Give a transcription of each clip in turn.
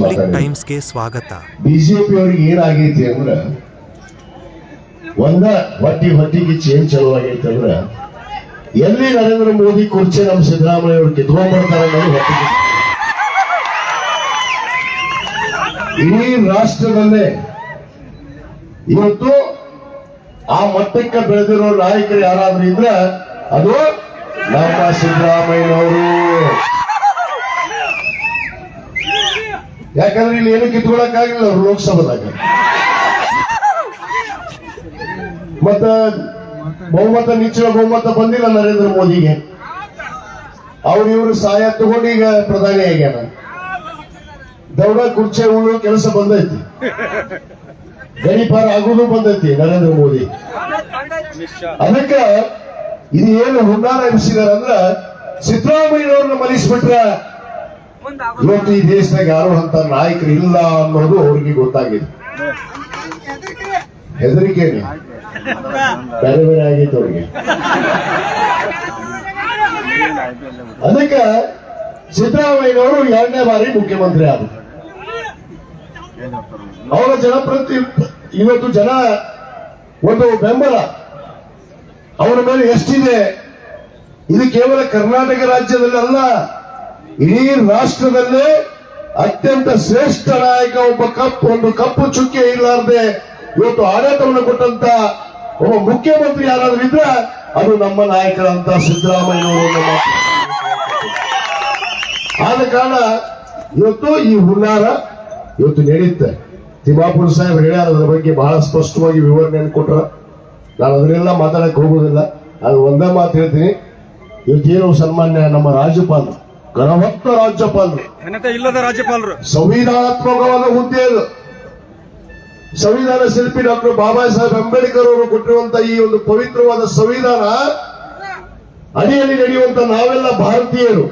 Public times ಟೈಮ್ಸ್ಗೆ ಸ್ವಾಗತ. BJP ಅವ್ರಿಗೆ ಏನಾಗೈತಿ ಅಂದ್ರ ಒಂದ ಹೊಟ್ಟಿ ಹೊಟ್ಟಿಗೆ ಚೇಂಜ್ ಚಲೋ ಆಗೈತಿ ಅಂದ್ರ ಎಲ್ಲಿ ನರೇಂದ್ರ ಮೋದಿ ಕುರ್ಚಿ ನಮ್ಮ ಸಿದ್ದರಾಮಯ್ಯ ಅವ್ರು ಕಿತ್ಕೊಂಡ್ಬರ್ತಾರೆ ಅನ್ನೋದು ಹೊಟ್ಟಿಗೆ ಇಡೀ ರಾಷ್ಟ್ರದಲ್ಲೇ ಇವತ್ತು ಆ ಮಟ್ಟಕ್ಕೆ ಬೆಳೆದಿರೋ ನಾಯಕರು ಯಾರಾದ್ರೂ ಇದ್ರ ಅದು ನಮ್ಮ ಸಿದ್ದರಾಮಯ್ಯನವರು. ಯಾಕಂದ್ರೆ ಇಲ್ಲಿ ಏನು ಕಿತ್ಕೊಳಕ್ಕಾಗಿಲ್ಲ ಅವ್ರು ಲೋಕಸಭಾದಾಗ. ಮತ್ತ ಬಹುಮತ ನಿಚ್ಚಿನ ಬಹುಮತ ಬಂದಿಲ್ಲ ನರೇಂದ್ರ ಮೋದಿಗೆ. ಅವ್ರು ಇವರು ಸಹಾಯ ತಗೊಂಡು ಈಗ ಪ್ರಧಾನಿ ಆಗ್ಯಾನ ದೌಡ, ಕುರ್ಚೆ ಉಳ್ಳೋ ಕೆಲಸ ಬಂದೈತಿ. ಗಣಿಪಾರ ಆಗುದು ಬಂದೈತಿ ನರೇಂದ್ರ ಮೋದಿ. ಅದಕ್ಕ ಇದು ಏನು ಹುನ್ನಾರ ಎಬ್ಸಿದಾರ ಅಂದ್ರ ಸಿದ್ದರಾಮಯ್ಯನವ್ರನ್ನ ಮಲಿಸ್ಬಿಟ್ರ ಇವತ್ತು ಈ ದೇಶದಾಗ ಯಾರು ಅಂತ ನಾಯಕರು ಇಲ್ಲ ಅನ್ನೋದು ಅವ್ರಿಗೆ ಗೊತ್ತಾಗಿದೆ. ಹೆದರಿಕೆ ಬೇರೆ ಬೇರೆ ಆಗಿತ್ತು ಅವ್ರಿಗೆ. ಅದಕ್ಕೆ ಸಿದ್ದರಾಮಯ್ಯನವರು ಎರಡನೇ ಬಾರಿ ಮುಖ್ಯಮಂತ್ರಿ ಆದರು. ಅವರ ಜನಪ್ರತಿ ಇವತ್ತು ಜನ ಒಂದು ಬೆಂಬಲ. ಅವರ ಮೇಲೆ ಎಷ್ಟಿದೆ? ಇದು ಕೇವಲ ಕರ್ನಾಟಕ ರಾಜ್ಯದಲ್ಲಿ ಅಲ್ಲ ಇಡೀ ರಾಷ್ಟ್ರದಲ್ಲೇ ಅತ್ಯಂತ ಶ್ರೇಷ್ಠ ನಾಯಕ ಒಬ್ಬ ಕಪ್ಪು ಒಂದು ಕಪ್ಪು ಚುಕ್ಕೆ ಇರಲಾರ್ದೆ ಇವತ್ತು ಆಡಳಿತವನ್ನು ಕೊಟ್ಟಂತ ಒಬ್ಬ ಮುಖ್ಯಮಂತ್ರಿ ಯಾರಾದ್ರೂ ಇದ್ರೆ ಅದು ನಮ್ಮ ನಾಯಕರಂತ ಸಿದ್ದರಾಮಯ್ಯನವರು ನಮ್ಮ ಆದ ಕಾರಣ ಇವತ್ತು ಈ ಹುನ್ನಾರ ಇವತ್ತು ನಡೆಯುತ್ತೆ. ತಿಮ್ಮಾಪುರ ಸಾಹೇಬ್ ಹೇಳ್ಯಾರ, ಅದರ ಬಗ್ಗೆ ಬಹಳ ಸ್ಪಷ್ಟವಾಗಿ ವಿವರಣೆಯನ್ನು ಕೊಟ್ರ. ನಾನು ಅದನ್ನೆಲ್ಲ ಮಾತಾಡಕ್ಕೆ ಹೋಗೋದಿಲ್ಲ ಅದು ಒಂದೇ ಮಾತು ಹೇಳ್ತೀನಿ. ಇವತ್ತೇನು ಸನ್ಮಾನ್ಯ ನಮ್ಮ ರಾಜ್ಯಪಾಲರು ಗಣಭಕ್ತ ರಾಜ್ಯಪಾಲರು. ಘನತೆ ಇಲ್ಲದ ರಾಜ್ಯಪಾಲರು. ಸಂವಿಧಾನಾತ್ಮಕವಾದ ಹುದ್ದೆ ಅದು ಸಂವಿಧಾನ ಶಿಲ್ಪಿ ಡಾಕ್ಟರ್ ಬಾಬಾ ಸಾಹೇಬ್ ಅಂಬೇಡ್ಕರ್ ಅವರು ಕೊಟ್ಟಿರುವಂತಹ ಈ ಒಂದು ಪವಿತ್ರವಾದ ಸಂವಿಧಾನ ಅಡಿಯಲ್ಲಿ ನಡೆಯುವಂತ ನಾವೆಲ್ಲ ಭಾರತೀಯರು.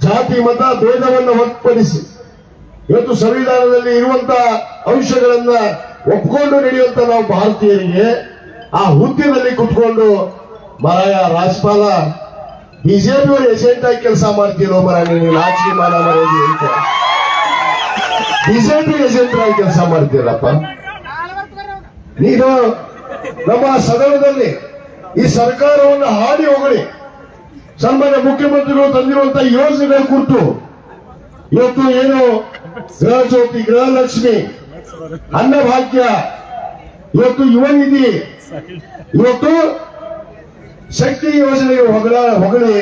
ಜಾತಿ ಮತ ಭೇದವನ್ನು ಹೊರತುಪಡಿಸಿ ಇವತ್ತು ಸಂವಿಧಾನದಲ್ಲಿ ಇರುವಂತಹ ಅಂಶಗಳನ್ನ ಒಪ್ಕೊಂಡು ನಡೆಯುವಂತ ನಾವು ಭಾರತೀಯರಿಗೆ ಆ ಹುದ್ದಿನಲ್ಲಿ ಕುತ್ಕೊಂಡು ಮರಾಯ ರಾಜ್ಯಪಾಲ ಬಿಜೆಪಿ ಅವರು ಏಜೆಂಟ್ ಆಗಿ ಕೆಲಸ ಮಾಡ್ತೀರೋ ಮರ ನೀವು ನಾಚಿಕೆ ಮಾನ ಅಂತ. ಬಿಜೆಪಿ ಏಜೆಂಟ್ ಆಗಿ ಕೆಲಸ ಮಾಡ್ತೀರಪ್ಪ. ನೀನು ನಮ್ಮ ಸದನದಲ್ಲಿ ಈ ಸರ್ಕಾರವನ್ನು ಹಾಡಿ ಹೋಗಲಿ ಸನ್ಮಾನ್ಯ ಮುಖ್ಯಮಂತ್ರಿಗಳು ತಂದಿರುವಂತಹ ಯೋಜನೆಗಳ ಕುರಿತು ಇವತ್ತು ಏನು ಗೃಹ ಜ್ಯೋತಿ ಗೃಹಲಕ್ಷ್ಮಿ, ಅನ್ನಭಾಗ್ಯ, ಇವತ್ತು ಯುವ ನಿಧಿ, ಇವತ್ತು ಶಕ್ತಿ ಯೋಜನೆಗೆ ಹೊಗಳ, ಹೊಗಳಿ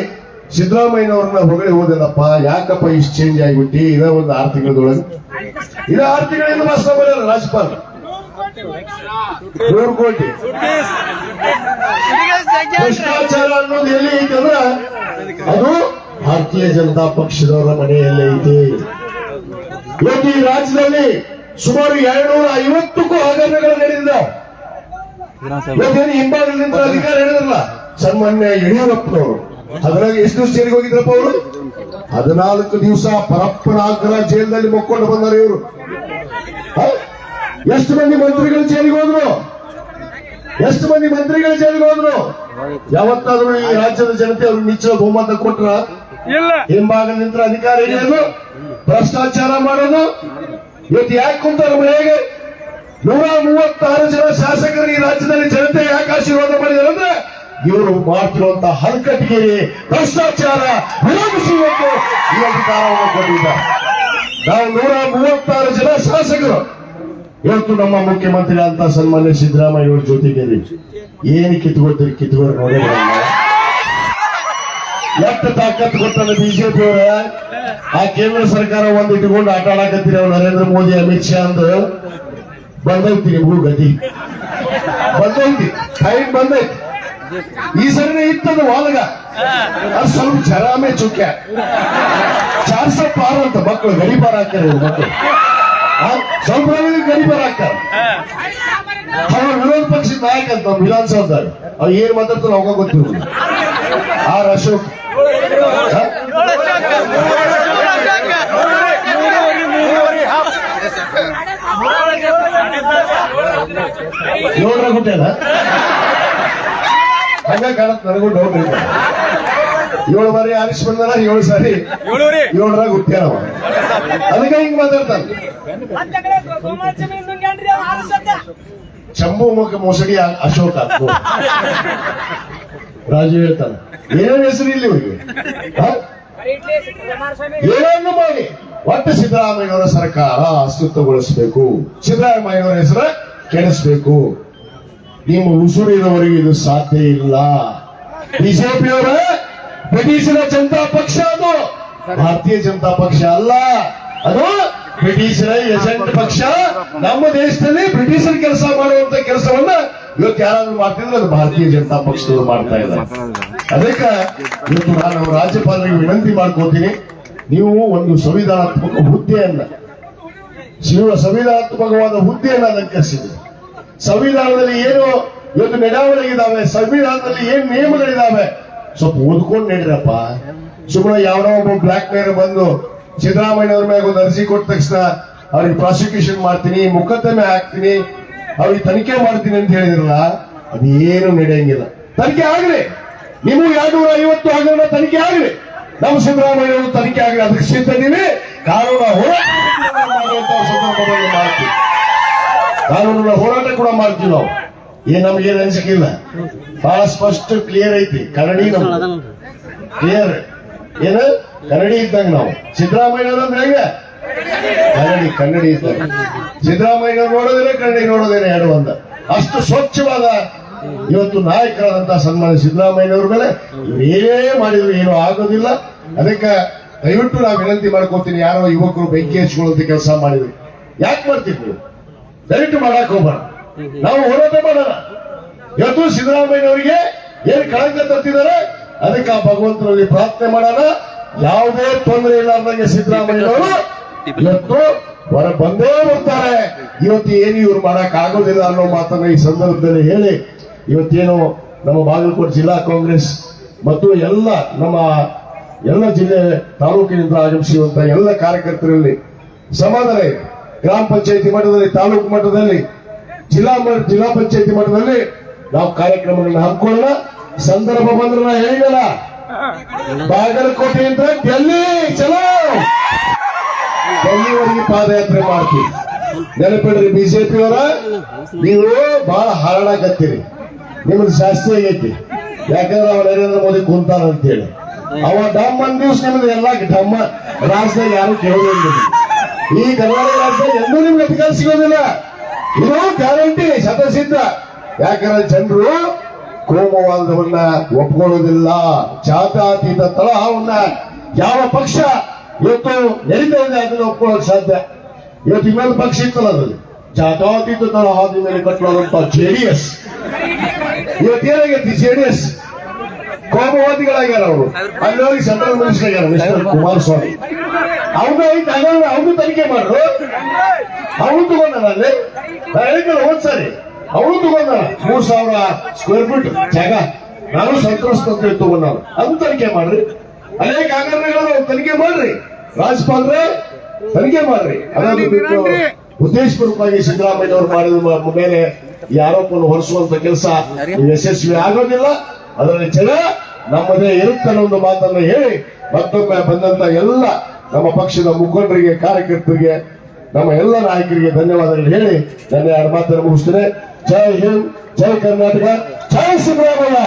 ಸಿದ್ದರಾಮಯ್ಯನವ್ರನ್ನ ಹೊಗಳಿ ಹೋದಲ್ಲಪ್ಪ ಯಾಕಪ್ಪ ಇಷ್ಟು ಚೇಂಜ್ ಆಗಿಬಿಟ್ಟಿ? ಇದ ಒಂದು ಆರು ತಿಂಗಳದೊಳಗೆ. ಇದ ಆರು ತಿಂಗಳಿಂದ ಮಾಸ್ತ ಬರ್ಯಾರ ರಾಜ್ಯಪಾಲ. ನೂರು ಕೋಟಿ. ಭ್ರಷ್ಟಾಚಾರ ಅನ್ನೋದು ಎಲ್ಲಿ ಐತೆ ಅಂದ್ರ, ಅದು ಭಾರತೀಯ ಜನತಾ ಪಕ್ಷದವರ ಮನೆಯಲ್ಲೇ ಐತಿ. ಇವತ್ತು ಈ ರಾಜ್ಯದಲ್ಲಿ ಸುಮಾರು ಎರಡ್ನೂರ ಐವತ್ತಕ್ಕೂ ಹಗರಣಗಳು ನಡೆದಿದ್ದಾವೆ. ಹಿಂಭಾಗದಿಂದ ಅಧಿಕಾರ ಸನ್ಮಾನ್ಯ ಯಡಿಯೂರಪ್ಪನವರು. ಅದ್ರಾಗ ಎಷ್ಟು ದಿವಸ ಜೈಲಿಗೆ ಹೋಗಿದ್ರಪ್ಪ ಅವರು? ಹದಿನಾಲ್ಕು ದಿವಸ ಪರಪ್ಪನಾಗ್ರ ಜೈಲಿನಲ್ಲಿ ಮಕ್ಕೊಂಡು ಬಂದಾರೆ ಇವರು? ಎಷ್ಟು ಮಂದಿ ಮಂತ್ರಿಗಳು ಜೈಲಿಗೆ ಹೋದ್ರು? ಎಷ್ಟು ಮಂದಿ ಮಂತ್ರಿಗಳು ಜೈಲಿಗೆ ಹೋದ್ರು? ಯಾವತ್ತಾದ್ರೂ ಈ ರಾಜ್ಯದ ಜನತೆ ಅವ್ರಿಗೆ ನಿಚ್ಚಳ ಬಹುಮತ ಕೊಟ್ರ? ಹಿಂಭಾಗ ನಿಂತ ಅಧಿಕಾರ ಹಿಡಿಯೋದು ಭ್ರಷ್ಟಾಚಾರ ಮಾಡೋದು? ಇವತ್ತು ಯಾಕೆ ಕುಂತಾರ ಮನೆಗೆ? ನೂರ ಮೂವತ್ತಾರು ಜನ ಶಾಸಕರು ಈ ರಾಜ್ಯದಲ್ಲಿ ಜನತೆ ಯಾಕೆ ಆಶೀರ್ವಾದ ಮಾಡಿದಾರೆ ಅಂದ್ರೆ ಇವರು ಮಾಡ್ತಿರುವಂತ ಹಲ್ಕಟ್ಟಿಗೆ ಭ್ರಷ್ಟಾಚಾರ ವಿರೋಧಿಸಿ ಒಂದು ಈ ಅಧಿಕಾರವನ್ನು ಕೊಟ್ಟಿದ್ದಾರೆ. ನಾವು ನೂರ ಮೂವತ್ತಾರು ಜನ ಶಾಸಕರು. ಇವತ್ತು ನಮ್ಮ ಮುಖ್ಯಮಂತ್ರಿ ಅಂತ ಸನ್ಮಾನ್ಯ ಸಿದ್ದರಾಮಯ್ಯ ಅವ್ರ ಜೊತೆಗೆ ಏನು ಕಿತ್ಕೊಳ್ತೀರಿ ಕಿತ್ಕೊಂಡು ನೋಡಿ ಎಷ್ಟು ತಾಕತ್ ಕೊಟ್ಟಲ್ಲ ಬಿಜೆಪಿ ಅವರ. ಆ ಕೇಂದ್ರ ಸರ್ಕಾರ ಒಂದು ಇಟ್ಕೊಂಡು ಆಟ ಆಡಕತ್ತೀರಿ ಅವ್ರು ನರೇಂದ್ರ ಮೋದಿ, ಅಮಿತ್ ಶಾ ಅಂತ ಬಂದೈತಿ ನಿಮಗೂ ಗತಿ. ಬಂದೈತಿ. ಟೈಮ್ ಬಂದೈತಿ. ಈ ಸರಿನೇ ಇತ್ತದು ವಾಲಗ. ಅದು ಸ್ವಲ್ಪ ಚರಾಮೆ ಚುಕ್ಯ ಚಾರ್ಸ ಪಾರ್ ಅಂತ ಮಕ್ಕಳು ಗಡಿಪಾರ ಹಾಕ್ತಾರೆ ಮಕ್ಕಳು. ಸ್ವಲ್ಪ ಗಡಿಪಾರ ಹಾಕ್ತಾರೆ ಅವ್ರ ವಿರೋಧ ಪಕ್ಷದ ನಾಯಕ ಅಂತ ವಿಧಾನಸೌಧದಾಗ ಅವ್ರು ಏನ್ ಮಾತಾಡ್ತಾರೆ ಅವಾಗ ಗೊತ್ತಿರೋದು. ಆರ್ ಅಶೋಕ್? ನೋಡ್ರ ಹಂಗ ಕಾಣತ್ ನನಗೂ ಡೌಟ್ ಏಳು ಬಾರಿ ಆರಿಸ್ ಬಂದಾರ ಏಳು ಸಾರಿ ಏಳರಾಗ ಹುಟ್ಟ್ಯಾರವ ಅದಕ್ಕೆ ಹಿಂಗ್ ಮಾತಾಡ್ತಾನ. ಚಂಬು ಮುಖ ಮೋಸಡಿ ಅಶೋಕ. ರಾಜು ಹೇಳ್ತಾನೆ. ಏನೇನು ಹೆಸರು ಇಲ್ಲಿ ಇವ್ರಿಗೆ? ಹ? ಇಡ್ಲಿ ಕುಮಾರಸ್ವಾಮಿ ಏನನ್ನು ಮಾಡಿ? ಒಟ್ಟು ಸಿದ್ದರಾಮಯ್ಯವರ ಸರ್ಕಾರ ಅಸ್ತಿತ್ವಗೊಳಿಸಬೇಕು. ಸಿದ್ದರಾಮಯ್ಯವರ ಹೆಸರ ಕೆಡಿಸಬೇಕು. ನಿಮ್ಮ ಉಸುರಿನವರಿಗೆ ಇದು ಸಾಧ್ಯ ಇಲ್ಲ. ಬಿಜೆಪಿಯವರ, ಬ್ರಿಟಿಷರ ಜನತಾ ಪಕ್ಷ ಅದು. ಭಾರತೀಯ ಜನತಾ ಪಕ್ಷ ಅಲ್ಲ. ಅದು ಬ್ರಿಟಿಷರ ಏಜೆಂಟ್ ಪಕ್ಷ. ನಮ್ಮ ದೇಶದಲ್ಲಿ ಬ್ರಿಟಿಷರ ಕೆಲಸ ಮಾಡುವಂತ ಕೆಲಸವನ್ನ ಇವತ್ತು ಯಾರಾದ್ರೂ ಮಾಡ್ತಿದ್ರೆ ಅದು ಭಾರತೀಯ ಜನತಾ ಪಕ್ಷದವರು ಮಾಡ್ತಾ ಇದ್ದಾರೆ. ಅದಕ್ಕೆ ಇವತ್ತು ನಾನು ರಾಜ್ಯಪಾಲರಿಗೆ ವಿನಂತಿ ಮಾಡ್ಕೋತೀನಿ. ನೀವು ಒಂದು ಸಂವಿಧಾನಾತ್ಮಕ ಹುದ್ದೆಯನ್ನ ಸಂವಿಧಾನಾತ್ಮಕವಾದ ಹುದ್ದೆಯನ್ನ ಅಲಂಕರಿಸಿದೆ ಸಂವಿಧಾನದಲ್ಲಿ ಏನು ಇವತ್ತು ನಡಾವಳಿ ಇದಾವೆ, ಸಂವಿಧಾನದಲ್ಲಿ ಏನ್ ನಿಯಮಗಳಿದಾವೆ? ಸ್ವಲ್ಪ ಓದ್ಕೊಂಡು ನಡೀರಪ್ಪ ಸುಮ್ಮನೆ ಯಾವ್ದೋ ಒಬ್ಬ ಬ್ಲಾಕ್ ಮೇಲ್ ಬಂದು ಸಿದ್ದರಾಮಯ್ಯವ್ರ ಮ್ಯಾಗ ಒಂದು ಅರ್ಜಿ ಕೊಟ್ಟ ತಕ್ಷಣ ಅವ್ರಿಗೆ ಪ್ರಾಸಿಕ್ಯೂಷನ್ ಮಾಡ್ತೀನಿ, ಮೊಕದ್ದಮೆ ಹಾಕ್ತೀನಿ, ಅವ್ರಿಗೆ ತನಿಖೆ ಮಾಡ್ತೀನಿ ಅಂತ ಹೇಳಿದ್ರಲ್ಲ, ಅದೇನು ನಡೆಯಂಗಿಲ್ಲ. ತನಿಖೆ ಆಗಲಿ. ನೀವು ಎರಡು ನೂರ ಐವತ್ತು ಹಗರಣ ತನಿಖೆ ಆಗಲಿ. ನಮ್ಮ ಸಿದ್ದರಾಮಯ್ಯ ಅವರು ತನಿಖೆ ಆಗಲಿ, ಅದಕ್ಕೆ ಸಿದ್ಧದೀವಿ. ಕಾನೂನು ಹೋರಾಟ ಸಂದರ್ಭದಲ್ಲಿ ಮಾಡ್ತೀವಿ. ಕಾನೂನಿನ ಹೋರಾಟ ಕೂಡ ಮಾಡ್ತೀವಿ ನಾವು. ಏನ್ ನಮ್ಗೆ ಏನ್ ಬಹಳ ಸ್ಪಷ್ಟ ಕ್ಲಿಯರ್ ಐತಿ. ಕನ್ನಡಿ ಕ್ಲಿಯರ್ ಏನ? ಕನ್ನಡಿ ಇದ್ದಂಗ ನಾವು. ಸಿದ್ದರಾಮಯ್ಯ ಅಂದ್ರೆ ಹೆಂಗ? ಕನ್ನಡಿ ಕನ್ನಡಿ ಇದ್ದಂಗ. ಸಿದ್ದರಾಮಯ್ಯ ನೋಡೋದೇನೆ, ಕನ್ನಡಿ ನೋಡೋದೇನೆ ಎರಡು ಒಂದ. ಅಷ್ಟು ಸ್ವಚ್ಛವಾದ ಇವತ್ತು ನಾಯಕರಾದಂತಹ ಸನ್ಮಾನ ಸಿದ್ದರಾಮಯ್ಯನವ್ರ ಮೇಲೆ ಏನೇ ಮಾಡಿದ್ರು ಏನು ಆಗೋದಿಲ್ಲ. ಅದಕ್ಕೆ ದಯವಿಟ್ಟು ನಾವು ವಿನಂತಿ ಮಾಡ್ಕೋತೀನಿ, ಯಾರೋ ಯುವಕರು ಬೆಂಕಿ ಹಚ್ಕೊಳ್ಳೋದು ಕೆಲಸ ಮಾಡಿದ್ರು. ಯಾಕೆ ಮಾಡ್ತಿದ್ರು? ದಯವಿಟ್ಟು ಮಾಡಕ್ ಹೋಗ್ಬಾರ ನಾವು ಹೋರಾಟ ಮಾಡೋಣ. ಇವತ್ತು ಸಿದ್ದರಾಮಯ್ಯನವರಿಗೆ ಏನ್ ಕಳಂಕ ತರ್ತಿದ್ದಾರೆ ಅದಕ್ಕೆ ಆ ಭಗವಂತನಲ್ಲಿ ಪ್ರಾರ್ಥನೆ ಮಾಡೋಣ. ಯಾವುದೇ ತೊಂದರೆ ಇಲ್ಲಾರ್ದಂಗೆ ಸಿದ್ದರಾಮಯ್ಯನವರು ಇವತ್ತು ಹೊರ ಬಂದೇ ಬರ್ತಾರೆ. ಇವತ್ತು ಏನು ಇವ್ರು ಮಾಡಕ್ ಆಗೋದಿಲ್ಲ ಅನ್ನೋ ಮಾತನ್ನ ಈ ಸಂದರ್ಭದಲ್ಲಿ ಹೇಳಿ ಇವತ್ತೇನು ನಮ್ಮ ಬಾಗಲಕೋಟೆ ಜಿಲ್ಲಾ ಕಾಂಗ್ರೆಸ್ ಮತ್ತು ಎಲ್ಲ ನಮ್ಮ ಎಲ್ಲ ಜಿಲ್ಲೆ ತಾಲೂಕಿನಿಂದ ಆಗಮಿಸುವಂತ ಎಲ್ಲ ಕಾರ್ಯಕರ್ತರಲ್ಲಿ ಸಮಾಧಾನ ಇದೆ. ಗ್ರಾಮ ಪಂಚಾಯತಿ ಮಟ್ಟದಲ್ಲಿ, ತಾಲೂಕು ಮಟ್ಟದಲ್ಲಿ, ಜಿಲ್ಲಾ ಜಿಲ್ಲಾ ಪಂಚಾಯತಿ ಮಟ್ಟದಲ್ಲಿ ನಾವು ಕಾರ್ಯಕ್ರಮಗಳನ್ನ ಹಮ್ಮಿಕೊಳ್ಳೋಣ. ಸಂದರ್ಭ ಬಂದ್ರೆ ನಾ ಹೇಳಿದಲ್ಲ, ಬಾಗಲಕೋಟೆಯಿಂದ ಡೆಲ್ಲಿ ಚಲೋ! ಡೆಲ್ಲಿವರೆಗೆ ಪಾದಯಾತ್ರೆ ಮಾಡ್ತೀವಿ. ನೆನಪಿಡ್ರಿ ಬಿಜೆಪಿ ಅವರ ನೀವು ಬಹಳ ಹಾಳಾಗತ್ತೀರಿ ನಿಮ್ದು ಜಾಸ್ತಿ ಆಗೈತಿ ಯಾಕಂದ್ರೆ ಅವ ನರೇಂದ್ರ ಮೋದಿ ಕುಂತಾರ ಅಂತೇಳಿ ಅವ ಡಮ್ ದಿವ್ಸ ನಿಮ್ದು ಎಲ್ಲ ಡಮ್ಮ ರಾಜ್ಯದಾಗ ಯಾರು ಕೇಳೋದಿಲ್ಲ ಈ ಕರ್ನಾಟಕ ರಾಜ್ಯ ಎಂದೂ ನಿಮ್ಗೆ ಅಧಿಕಾರ ಸಿಗೋದಿಲ್ಲ. ಇದು ಗ್ಯಾರಂಟಿ, ಶತಸಿದ್ಧ. ಯಾಕಂದ್ರೆ ಜನರು ಕೋಮವಾದವನ್ನ ಒಪ್ಕೊಳ್ಳೋದಿಲ್ಲ. ಜಾತಾತೀತ ತಳಹವನ್ನ ಯಾವ ಪಕ್ಷ ಇವತ್ತು ನಡೀತಾ ಇದೆ ಅದನ್ನ ಒಪ್ಕೊಳ್ಳೋಕೆ ಸಾಧ್ಯ? ಇವತ್ತು ಇನ್ನೊಂದು ಪಕ್ಷ ಇತ್ತಲ್ಲ ಅದ್ರಲ್ಲಿ ಜಾತಾತೀತ ತಳಹಾದ ಮೇಲೆ ಕಟ್ಟಲಾದಂತ ಜೆಡಿಎಸ್ ಇವತ್ತೇನಾಗೈತಿ ಜೆಡಿಎಸ್ ಕೋಮವಾದಿಗಳಾಗ್ಯಾರ ಅವರು ಅಲ್ಲಿ ಹೋಗಿ ಸೆಂಟ್ರಲ್ ಮಿನಿಸ್ಟರ್ ಆಗ್ಯಾರ ಕುಮಾರಸ್ವಾಮಿ. ಅವ್ರು ಐತೆ ಹಾಗಾದ್ರೆ ಅವ್ನು ತನಿಖೆ ಮಾಡ್ರು. ಅವನು ತಗೊಂಡಾರ ಅಲ್ಲಿ. ಹೋದ್ ಹೋದ್ಸರಿ. ಅವನು ತಗೊಂಡಾನ. ಮೂರ್ ಸಾವಿರ ಸ್ಕ್ವೇರ್ ಫೀಟ್ ಜಾಗ. ನಾನು ಸಂತ್ರಸ್ತ ಅಂತ ಹೇಳಿ ತಗೊಂಡಾನ ಅದನ್ನ ತನಿಖೆ ಮಾಡ್ರಿ. ಅನೇಕ ಹಗರಣಗಳು ತನಿಖೆ ಮಾಡ್ರಿ. ರಾಜ್ಯಪಾಲರೇ ತನಿಖೆ ಮಾಡ್ರಿ. ಅದನ್ನು ಬಿಟ್ಟು ಉದ್ದೇಶಪೂರ್ವಕವಾಗಿ ಸಿದ್ದರಾಮಯ್ಯ ಅವರು ಮಾಡಿದ ಮೇಲೆ ಈ ಆರೋಪವನ್ನು ಹೊರಿಸುವಂತ ಕೆಲಸ ಯಶಸ್ವಿ ಆಗೋದಿಲ್ಲ. ಅದರಲ್ಲಿ ಜನ ನಮ್ಮದೇ ಇರುತ್ತೆ ಒಂದು ಮಾತನ್ನು ಹೇಳಿ ಮತ್ತೊಮ್ಮೆ ಬಂದಂತ ಎಲ್ಲ ನಮ್ಮ ಪಕ್ಷದ ಮುಖಂಡರಿಗೆ, ಕಾರ್ಯಕರ್ತರಿಗೆ, ನಮ್ಮ ಎಲ್ಲ ನಾಯಕರಿಗೆ ಧನ್ಯವಾದಗಳು ಹೇಳಿ ನನ್ನ ಎರಡು ಮಾತನ್ನು ಮುಗಿಸ್ತೇನೆ. ಜೈ ಹಿಂದ್, ಜೈ ಕರ್ನಾಟಕ, ಜೈ ಸಿದ್ದರಾಮಯ್ಯ!